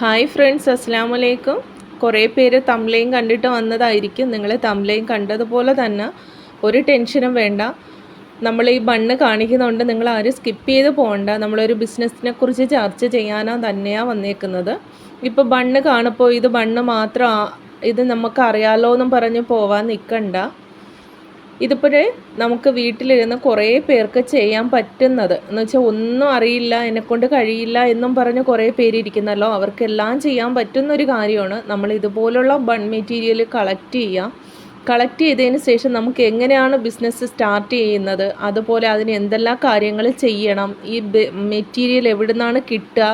Hi friends അസ്സാം വലൈക്കും കുറേ പേര് തംലയും കണ്ടിട്ട് വന്നതായിരിക്കും. നിങ്ങൾ തംലയും കണ്ടതുപോലെ തന്നെ ഒരു ടെൻഷനും വേണ്ട. നമ്മൾ ഈ ബണ്ണ് കാണിക്കുന്നതുകൊണ്ട് നിങ്ങൾ ആരും സ്കിപ്പ് ചെയ്ത് പോകണ്ട. നമ്മളൊരു ബിസിനസ്സിനെ കുറിച്ച് ചർച്ച ചെയ്യാനോ തന്നെയാണ് വന്നേക്കുന്നത്. ഇപ്പോൾ ബണ്ണ് കാണുമ്പോൾ ഇത് ബണ്ണ് മാത്രം ഇത് നമുക്ക് അറിയാലോ എന്നും പറഞ്ഞ് പോവാൻ നിൽക്കണ്ട ഇതിപ്പോഴേ നമുക്ക് വീട്ടിലിരുന്ന് കുറേ പേർക്ക് ചെയ്യാൻ പറ്റുന്നത്. എന്ന് വെച്ചാൽ ഒന്നും അറിയില്ല എന്നെക്കൊണ്ട് കഴിയില്ല എന്നും പറഞ്ഞ് കുറേ പേര് ഇരിക്കുന്നല്ലോ. അവർക്കെല്ലാം ചെയ്യാൻ പറ്റുന്ന ഒരു കാര്യമാണ്. നമ്മൾ ഇതുപോലുള്ള ബൺ മെറ്റീരിയൽ കളക്ട് ചെയ്യുക കളക്ട് ചെയ്തതിന് ശേഷം നമുക്ക് എങ്ങനെയാണ് ബിസിനസ് സ്റ്റാർട്ട് ചെയ്യുന്നത്? അതുപോലെ അതിന് എന്തെല്ലാം കാര്യങ്ങൾ ചെയ്യണം? ഈ മെറ്റീരിയൽ എവിടെ നിന്നാണ് കിട്ടുക?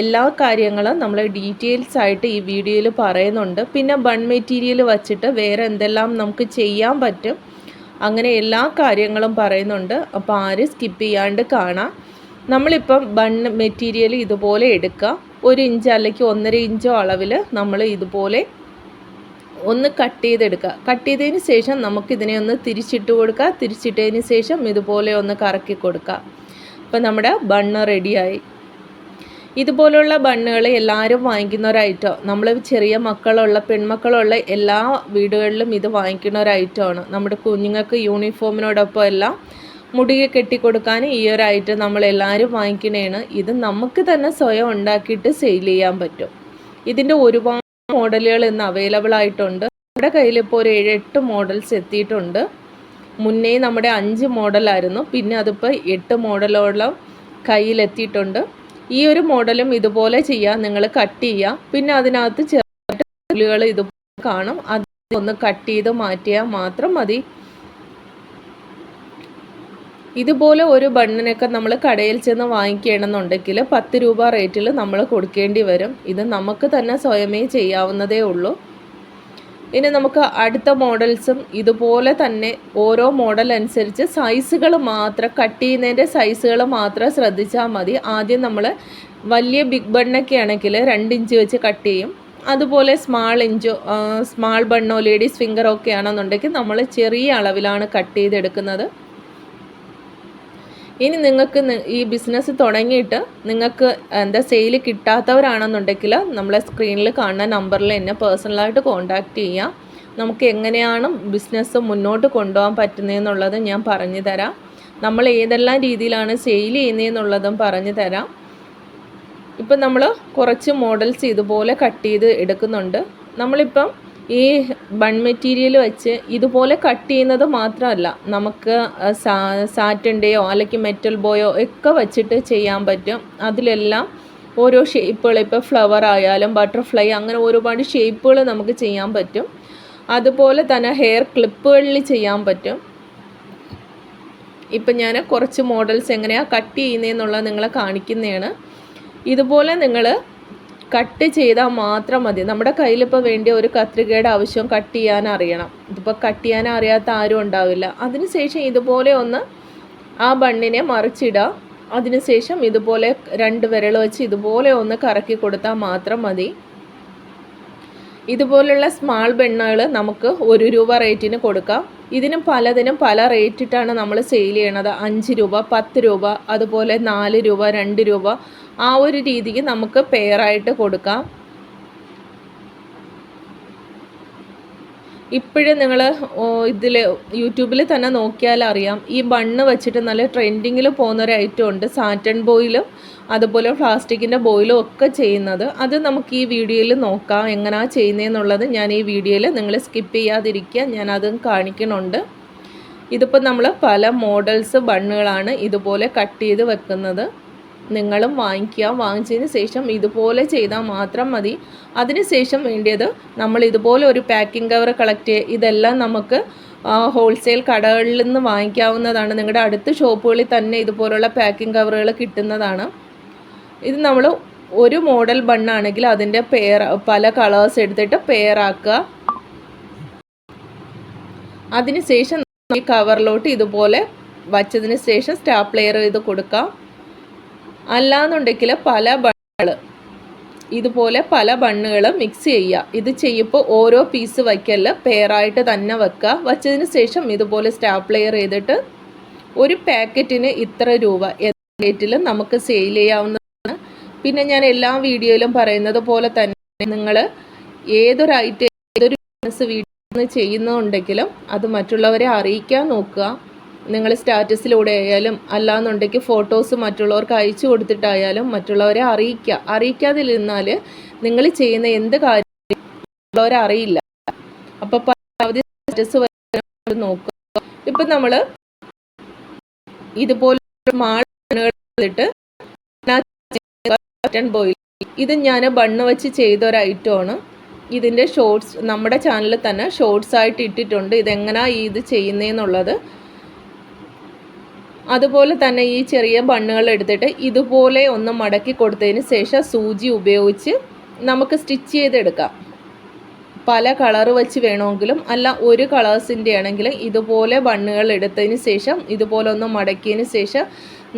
എല്ലാ കാര്യങ്ങളും നമ്മൾ ഡീറ്റെയിൽസ് ആയിട്ട് ഈ വീഡിയോയിൽ പറയുന്നുണ്ട്. പിന്നെ ബൺ മെറ്റീരിയൽ വച്ചിട്ട് വേറെ എന്തെല്ലാം നമുക്ക് ചെയ്യാൻ പറ്റും? അങ്ങനെ എല്ലാ കാര്യങ്ങളും പറയുന്നുണ്ട്. അപ്പോൾ ആരും സ്കിപ്പ് ചെയ്യാണ്ട് കാണാം. നമ്മളിപ്പം ബൺ മെറ്റീരിയൽ ഇതുപോലെ എടുക്കുക ഒരു ഇഞ്ച് അല്ലെങ്കിൽ ഒന്നര ഇഞ്ചോ അളവിൽ നമ്മൾ ഇതുപോലെ ഒന്ന് കട്ട് ചെയ്തെടുക്കുക കട്ട് ചെയ്തതിന് ശേഷം നമുക്കിതിനെ ഒന്ന് തിരിച്ചിട്ട് കൊടുക്കുക തിരിച്ചിട്ടതിന് ശേഷം ഇതുപോലെ ഒന്ന് കറക്കി കൊടുക്കുക അപ്പം നമ്മുടെ ബണ്ണ് റെഡിയായി ഇതുപോലുള്ള ബണ്ണുകൾ എല്ലാവരും വാങ്ങിക്കുന്ന ഒരു ഐറ്റം നമ്മൾ ചെറിയ മക്കളുള്ള പെൺമക്കളുള്ള എല്ലാ വീടുകളിലും ഇത് വാങ്ങിക്കുന്ന ഒരു ഐറ്റമാണ് നമ്മുടെ കുഞ്ഞുങ്ങൾക്ക് യൂണിഫോമിനോടൊപ്പം എല്ലാം മുടിയെ കെട്ടിക്കൊടുക്കാൻ ഈ ഒരു ഐറ്റം നമ്മൾ എല്ലാവരും വാങ്ങിക്കണേണ് ഇത് നമുക്ക് തന്നെ സ്വയം ഉണ്ടാക്കിയിട്ട് സെയിൽ ചെയ്യാൻ പറ്റും. ഇതിന്റെ ഒരുപാട് മോഡലുകൾ ഇന്ന് അവൈലബിൾ ആയിട്ടുണ്ട്. നമ്മുടെ കയ്യിൽ ഇപ്പോൾ ഒരു ഏഴെട്ട് മോഡൽസ് എത്തിയിട്ടുണ്ട്. മുന്നേ നമ്മുടെ അഞ്ച് മോഡലായിരുന്നു പിന്നെ അതിപ്പോൾ എട്ട് മോഡലോളം കയ്യിലെത്തിയിട്ടുണ്ട്. ഈ ഒരു മോഡലും ഇതുപോലെ ചെയ്യാം. നിങ്ങൾ കട്ട് ചെയ്യുക പിന്നെ അതിനകത്ത് ചെറുതായിട്ട് പുല്ലുകൾ ഇതുപോലെ കാണും. അത് ഒന്ന് കട്ട് ചെയ്ത് മാറ്റിയാൽ മാത്രം മതി. ഇതുപോലെ ഒരു ബണ്ണിനൊക്കെ നമ്മൾ കടയിൽ ചെന്ന് വാങ്ങിക്കണമെന്നുണ്ടെങ്കിൽ പത്ത് രൂപ റേറ്റിൽ നമ്മൾ കൊടുക്കേണ്ടി വരും. ഇത് നമുക്ക് തന്നെ സ്വയമേ ചെയ്യാവുന്നതേ ഉള്ളൂ. ഇനി നമുക്ക് അടുത്ത മോഡൽസും ഇതുപോലെ തന്നെ ഓരോ മോഡൽ അനുസരിച്ച് സൈസുകൾ മാത്രം കട്ട് ചെയ്യുന്നതിന്റെ സൈസുകൾ മാത്രം ശ്രദ്ധിച്ചാൽ മതി. ആദ്യം നമ്മൾ വലിയ ബിഗ് ബണ്ണൊക്കെ ആണെങ്കിൽ രണ്ട് ഇഞ്ച് വെച്ച് കട്ട് ചെയ്യും. അതുപോലെ സ്മാൾ ഇഞ്ചോ സ്മാൾ ബണ്ണോ ലേഡീസ് ഫിംഗറോ ഒക്കെ ആണെന്നുണ്ടെങ്കിൽ നമ്മൾ ചെറിയ അളവിലാണ് കട്ട് ചെയ്തെടുക്കുന്നത്. ഇനി നിങ്ങൾക്ക് ഈ ബിസിനസ് തുടങ്ങിയിട്ട് നിങ്ങൾക്ക് എന്താ സെയിൽ കിട്ടാത്തവരാണെന്നുണ്ടെങ്കിൽ നമ്മളെ സ്ക്രീനിൽ കാണുന്ന നമ്പറിൽ എന്നെ പേഴ്സണലായിട്ട് കോൺടാക്റ്റ് ചെയ്യാം. നമുക്ക് എങ്ങനെയാണ് ബിസിനസ് മുന്നോട്ട് കൊണ്ടുപോകാൻ പറ്റുന്നതെന്നുള്ളത് ഞാൻ പറഞ്ഞു തരാം. നമ്മൾ ഏതെല്ലാം രീതിയിലാണ് സെയിൽ ചെയ്യുന്നതെന്നുള്ളതും പറഞ്ഞു തരാം. ഇപ്പം നമ്മൾ കുറച്ച് മോഡൽസ് ഇതുപോലെ കട്ട് ചെയ്ത് എടുക്കുന്നുണ്ട്. നമ്മളിപ്പം ഈ ബൺ മെറ്റീരിയൽ വെച്ച് ഇതുപോലെ കട്ട് ചെയ്യുന്നത് മാത്രമല്ല നമുക്ക് സാറ്റന്റെയോ അല്ലെങ്കിൽ മെറ്റൽ ബോയോ ഒക്കെ വെച്ചിട്ട് ചെയ്യാൻ പറ്റും. അതിലെല്ലാം ഓരോ ഷേപ്പുകൾ ഇപ്പോൾ ഫ്ലവർ ആയാലും ബട്ടർഫ്ലൈ അങ്ങനെ ഒരുപാട് ഷേപ്പുകൾ നമുക്ക് ചെയ്യാൻ പറ്റും. അതുപോലെ തന്നെ ഹെയർ ക്ലിപ്പുകളിൽ ചെയ്യാൻ പറ്റും. ഇപ്പം ഞാൻ കുറച്ച് മോഡൽസ് എങ്ങനെയാണ് കട്ട് ചെയ്യുന്നതെന്നുള്ളത് നിങ്ങളെ കാണിക്കുന്നതാണ്. ഇതുപോലെ നിങ്ങൾ കട്ട് ചെയ്താൽ മാത്രം മതി. നമ്മുടെ കയ്യിലിപ്പോൾ വേണ്ടിയ ഒരു കത്രികയുടെ ആവശ്യം കട്ട് ചെയ്യാൻ അറിയണം. ഇതിപ്പോൾ കട്ട് ചെയ്യാൻ അറിയാത്ത ആരും ഉണ്ടാവില്ല. അതിനുശേഷം ഇതുപോലെ ഒന്ന് ആ ബണ്ണിനെ മറിച്ചിടുക. അതിനുശേഷം ഇതുപോലെ രണ്ട് വിരൽ വെച്ച് ഇതുപോലെ ഒന്ന് കറക്കി കൊടുത്താൽ മാത്രം മതി. ഇതുപോലുള്ള സ്മാൾ ബെണ്ണകൾ നമുക്ക് ഒരു രൂപ റേറ്റിന് കൊടുക്കാം. ഇതിനും പലതിനും പല റേറ്റിട്ടാണ് നമ്മൾ സെയിൽ ചെയ്യണത്. അഞ്ച് രൂപ പത്ത് രൂപ അതുപോലെ നാല് രൂപ രണ്ട് രൂപ ആ ഒരു രീതിക്ക് നമുക്ക് പെയറായിട്ട് കൊടുക്കാം. ഇപ്പോഴും നിങ്ങൾ ഇതിൽ യൂട്യൂബിൽ തന്നെ നോക്കിയാൽ അറിയാം. ഈ ബണ്ണ് വെച്ചിട്ട് നല്ല ട്രെൻഡിങ്ങിൽ പോകുന്ന ഒരു ഐറ്റം ഉണ്ട്. സാറ്റൺ ബോയിലും അതുപോലെ പ്ലാസ്റ്റിക്കിന്റെ ബോയിലും ഒക്കെ ചെയ്യുന്നത്. അത് നമുക്ക് ഈ വീഡിയോയിൽ നോക്കാം. എങ്ങനെയാണ് ചെയ്യുന്നതെന്നുള്ളത് ഞാൻ ഈ വീഡിയോയിൽ നിങ്ങൾ സ്കിപ്പ് ചെയ്യാതിരിക്കുക. ഞാൻ അതും കാണിക്കുന്നുണ്ട്. ഇതിപ്പോൾ നമ്മൾ പല മോഡൽസ് ബണ്ണുകളാണ് ഇതുപോലെ കട്ട് ചെയ്ത് വെക്കുന്നത്. നിങ്ങളും വാങ്ങിക്കുക. വാങ്ങിച്ചതിന് ശേഷം ഇതുപോലെ ചെയ്താൽ മാത്രം മതി. അതിനുശേഷം വേണ്ടിയത് നമ്മൾ ഇതുപോലെ ഒരു പാക്കിംഗ് കവർ കളക്ട് ചെയ്യുക ഇതെല്ലാം നമുക്ക് ഹോൾസെയിൽ കടകളിൽ നിന്ന് വാങ്ങിക്കാവുന്നതാണ്. നിങ്ങളുടെ അടുത്ത ഷോപ്പുകളിൽ തന്നെ ഇതുപോലുള്ള പാക്കിംഗ് കവറുകൾ കിട്ടുന്നതാണ്. ഇത് നമ്മൾ ഒരു മോഡൽ ബണ്ണാണെങ്കിൽ അതിന്റെ പെയർ പല കളേഴ്സ് എടുത്തിട്ട് പെയറാക്കുക അതിനുശേഷം ഈ കവറിലോട്ട് ഇതുപോലെ വച്ചതിന് ശേഷം സ്റ്റാപ്ലെയർ ചെയ്ത് കൊടുക്കാം. അല്ലാന്നുണ്ടെങ്കിൽ പല ബണ്ണുകൾ ഇതുപോലെ പല ബണ്ണുകൾ മിക്സ് ചെയ്യുക ഇത് ചെയ്യുമ്പോൾ ഓരോ പീസ് വയ്ക്കല്ല പെയറായിട്ട് തന്നെ വെക്കുക വച്ചതിന് ശേഷം ഇതുപോലെ സ്റ്റാപ്ലെയർ ചെയ്തിട്ട് ഒരു പാക്കറ്റിന് ഇത്ര രൂപ റേറ്റിൽ നമുക്ക് സെയിൽ ചെയ്യാവുന്നതാണ്. പിന്നെ ഞാൻ എല്ലാ വീഡിയോയിലും പറയുന്നത് പോലെ തന്നെ നിങ്ങൾ ഏതൊരു ഐറ്റം ഏതൊരു ബിസിനസ് വീഡിയോ ചെയ്യുന്നുണ്ടെങ്കിലും അത് മറ്റുള്ളവരെ അറിയിക്കാൻ നോക്കുക. നിങ്ങൾ സ്റ്റാറ്റസിലൂടെ ആയാലും അല്ലാന്നുണ്ടെങ്കിൽ ഫോട്ടോസ് മറ്റുള്ളവർക്ക് അയച്ചു കൊടുത്തിട്ടായാലും മറ്റുള്ളവരെ അറിയിക്കുക. അറിയിക്കാതിരുന്നാൽ നിങ്ങൾ ചെയ്യുന്ന എന്ത് കാര്യം അറിയില്ല. അപ്പോൾ പരമാവധി സ്റ്റാറ്റസ് നോക്കുക. ഇപ്പം നമ്മൾ ഇതുപോലെ മാളിട്ട് ബോയിൽ ഇത് ഞാൻ ബണ്ണ് വെച്ച് ചെയ്ത ഒരു ഐറ്റമാണ് ഇതിന്റെ ഷോർട്സ് നമ്മുടെ ചാനലിൽ തന്നെ ഷോർട്സ് ആയിട്ട് ഇട്ടിട്ടുണ്ട്. ഇതെങ്ങനെയാണ് ഇത് ചെയ്യുന്നതെന്നുള്ളത് അതുപോലെ തന്നെ ഈ ചെറിയ ബണ്ണുകൾ എടുത്തിട്ട് ഇതുപോലെ ഒന്ന് മടക്കി കൊടുത്തതിന് ശേഷം സൂചി ഉപയോഗിച്ച് നമുക്ക് സ്റ്റിച്ച് ചെയ്തെടുക്കാം. പല കളർ വെച്ച് വേണമെങ്കിലും അല്ല ഒരു കളേഴ്സിന്റെ ആണെങ്കിൽ ഇതുപോലെ ബണ്ണുകൾ എടുത്തതിന് ശേഷം ഇതുപോലെ ഒന്ന് മടക്കിയതിന് ശേഷം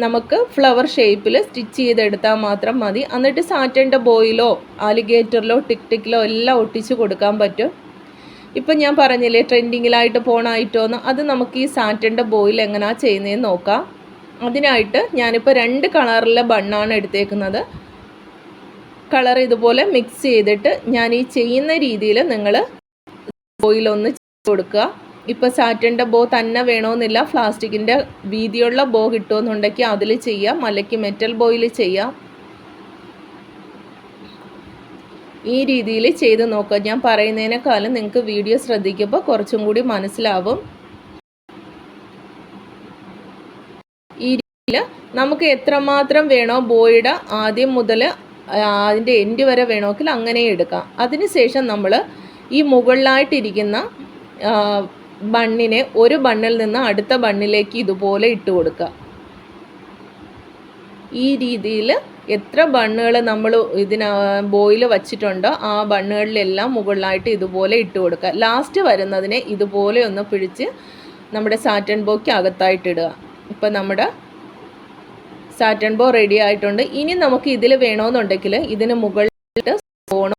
നമുക്ക് ഫ്ലവർ ഷേപ്പിൽ സ്റ്റിച്ച് ചെയ്തെടുത്താൽ മാത്രം മതി. എന്നിട്ട് സാറ്റന്റെ ബോയിലോ ആലിഗേറ്ററിലോ ടിക് ടിക്കിലോ എല്ലാം ഒട്ടിച്ച് കൊടുക്കാൻ പറ്റും. ഇപ്പം ഞാൻ പറഞ്ഞില്ലേ ട്രെൻഡിങ്ങിലായിട്ട് പോണായിട്ടോന്ന് അത് നമുക്ക് ഈ സാറ്റന്റെ ബോയിൽ എങ്ങനെയാണ് ചെയ്യുന്നതെന്ന് നോക്കാം. അതിനായിട്ട് ഞാനിപ്പോൾ രണ്ട് കളറിലെ ബണ്ണാണ് എടുത്തേക്കുന്നത്. കളർ ഇതുപോലെ മിക്സ് ചെയ്തിട്ട് ഞാൻ ഈ ചെയ്യുന്ന രീതിയിൽ നിങ്ങൾ ബോയിലൊന്ന് കൊടുക്കുക. ഇപ്പോൾ സാറ്റന്റെ ബോ തന്നെ വേണമെന്നില്ല പ്ലാസ്റ്റിക്കിന്റെ വീതിയുള്ള ബോ കിട്ടുമെന്നുണ്ടെങ്കിൽ അതിൽ ചെയ്യാം. അല്ലെങ്കിൽ മെറ്റൽ ബോയിൽ ചെയ്യാം. ഈ രീതിയിൽ ചെയ്ത് നോക്കുക. ഞാൻ പറയുന്നതിനേക്കാളും നിങ്ങൾക്ക് വീഡിയോ ശ്രദ്ധിക്കുമ്പോൾ കുറച്ചും കൂടി മനസ്സിലാവും. ഈ രീതിയിൽ നമുക്ക് എത്രമാത്രം വേണോ ബോയുടെ ആദ്യം മുതൽ അതിന്റെ എൻഡ് വരെ വേണമെങ്കിൽ അങ്ങനെ എടുക്കാം. അതിനുശേഷം നമ്മൾ ഈ മുകളിലായിട്ടിരിക്കുന്ന ബണ്ണിനെ ഒരു ബണ്ണിൽ നിന്ന് അടുത്ത ബണ്ണിലേക്ക് ഇതുപോലെ ഇട്ട് കൊടുക്കുക. ഈ രീതിയിൽ എത്ര ബണ്ണുകൾ നമ്മൾ ഇതിന ബോയിൽ വച്ചിട്ടുണ്ടോ ആ ബണ്ണുകളിലെല്ലാം മുകളിലായിട്ട് ഇതുപോലെ ഇട്ട് കൊടുക്കുക. ലാസ്റ്റ് വരുന്നതിനെ ഇതുപോലെ ഒന്ന് പിഴിച്ച് നമ്മുടെ സാറ്റൻ ബോയ്ക്ക് അകത്തായിട്ടിടുക ഇപ്പം നമ്മുടെ സാറ്റൻ ബോ റെഡി ആയിട്ടുണ്ട്. ഇനി നമുക്ക് ഇതിൽ വേണമെന്നുണ്ടെങ്കിൽ ഇതിന് മുകളിലിട്ട് സ്റ്റോണോ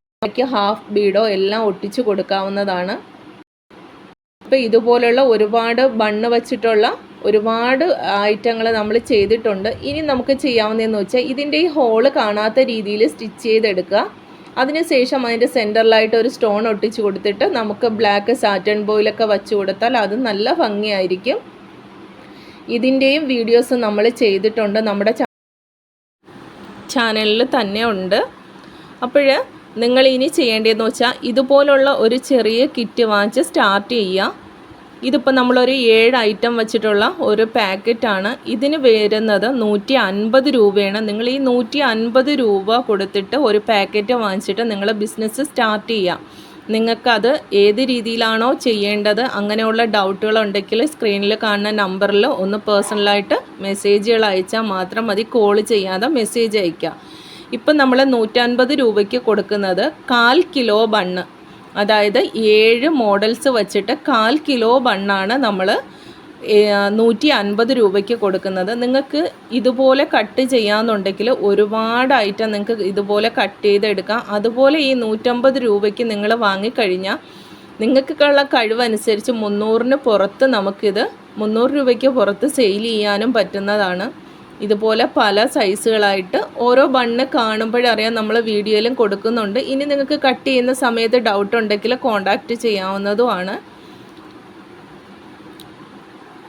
ഹാഫ് ബീഡോ എല്ലാം ഒട്ടിച്ചു കൊടുക്കാവുന്നതാണ് ഇപ്പം ഇതുപോലുള്ള ഒരുപാട് ബണ്ണ് വച്ചിട്ടുള്ള ഒരുപാട് ഐറ്റങ്ങൾ നമ്മൾ ചെയ്തിട്ടുണ്ട്. ഇനി നമുക്ക് ചെയ്യാവുന്നതെന്ന് വെച്ചാൽ ഇതിന്റെ ഈ ഹോൾ കാണാത്ത രീതിയിൽ സ്റ്റിച്ച് ചെയ്തെടുക്കുക. അതിനുശേഷം അതിന്റെ സെന്ററിലായിട്ട് ഒരു സ്റ്റോൺ ഒട്ടിച്ച് കൊടുത്തിട്ട് നമുക്ക് ബ്ലാക്ക് സാറ്റൺ ബോയിലൊക്കെ വച്ച് കൊടുത്താൽ അത് നല്ല ഭംഗിയായിരിക്കും. ഇതിന്റെയും വീഡിയോസ് നമ്മൾ ചെയ്തിട്ടുണ്ട്. നമ്മുടെ ചാനലിൽ തന്നെ ഉണ്ട്. അപ്പോൾ നിങ്ങൾ ഇനി ചെയ്യേണ്ടതെന്ന് വെച്ചാൽ ഇതുപോലുള്ള ഒരു ചെറിയ കിറ്റ് വാങ്ങിച്ച് സ്റ്റാർട്ട് ചെയ്യുക. ഇതിപ്പോൾ നമ്മളൊരു ഏഴ് ഐറ്റം വെച്ചിട്ടുള്ള ഒരു പാക്കറ്റാണ് ഇതിന് വരുന്നത് നൂറ്റി അൻപത് രൂപയാണ്. നിങ്ങൾ ഈ നൂറ്റി അൻപത് രൂപ കൊടുത്തിട്ട് ഒരു പാക്കറ്റ് വാങ്ങിച്ചിട്ട് നിങ്ങൾ ബിസിനസ് സ്റ്റാർട്ട് ചെയ്യാം നിങ്ങൾക്കത് ഏത് രീതിയിലാണോ ചെയ്യേണ്ടത് അങ്ങനെയുള്ള ഡൗട്ടുകളുണ്ടെങ്കിൽ സ്ക്രീനിൽ കാണുന്ന നമ്പറിൽ ഒന്ന് പേഴ്സണലായിട്ട് മെസ്സേജുകൾ അയച്ചാൽ മാത്രം മതി. കോൾ ചെയ്യാതെ മെസ്സേജ് അയയ്ക്കുക ഇപ്പം നമ്മൾ നൂറ്റൻപത് രൂപയ്ക്ക് കൊടുക്കുന്നത് കാൽ കിലോ ബണ്ണ്. അതായത് ഏഴ് മോഡൽസ് വച്ചിട്ട് കാൽ കിലോ ബണ്ണാണ് നമ്മൾ നൂറ്റി അൻപത് രൂപയ്ക്ക് കൊടുക്കുന്നത്. നിങ്ങൾക്ക് ഇതുപോലെ കട്ട് ചെയ്യാമെന്നുണ്ടെങ്കിൽ ഒരുപാട് ഐറ്റം നിങ്ങൾക്ക് ഇതുപോലെ കട്ട് ചെയ്തെടുക്കാം. അതുപോലെ ഈ നൂറ്റമ്പത് രൂപയ്ക്ക് നിങ്ങൾ വാങ്ങിക്കഴിഞ്ഞാൽ നിങ്ങൾക്കുള്ള കഴിവനുസരിച്ച് മുന്നൂറിന് പുറത്ത് നമുക്കിത് മുന്നൂറ് രൂപയ്ക്ക് പുറത്ത് സെയിൽ ചെയ്യാനും പറ്റുന്നതാണ്. ഇതുപോലെ പല സൈസുകളായിട്ട് ഓരോ ബണ്ണ് കാണുമ്പോഴറിയാം നമ്മൾ വീഡിയോയിലും കൊടുക്കുന്നുണ്ട്. ഇനി നിങ്ങൾക്ക് കട്ട് ചെയ്യുന്ന സമയത്ത് ഡൗട്ട് ഉണ്ടെങ്കിൽ കോണ്ടാക്റ്റ് ചെയ്യാവുന്നതുമാണ്.